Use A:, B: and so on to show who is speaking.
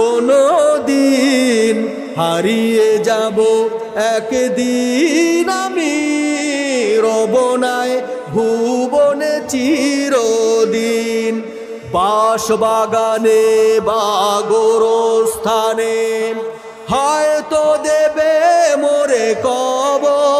A: কোনো দিন হারিয়ে যাব। একদিন আমি রবনায় ভুবনে চিরদিন বাস বাগানে বাগর স্থানে হয়তো দেবে মোরে কবর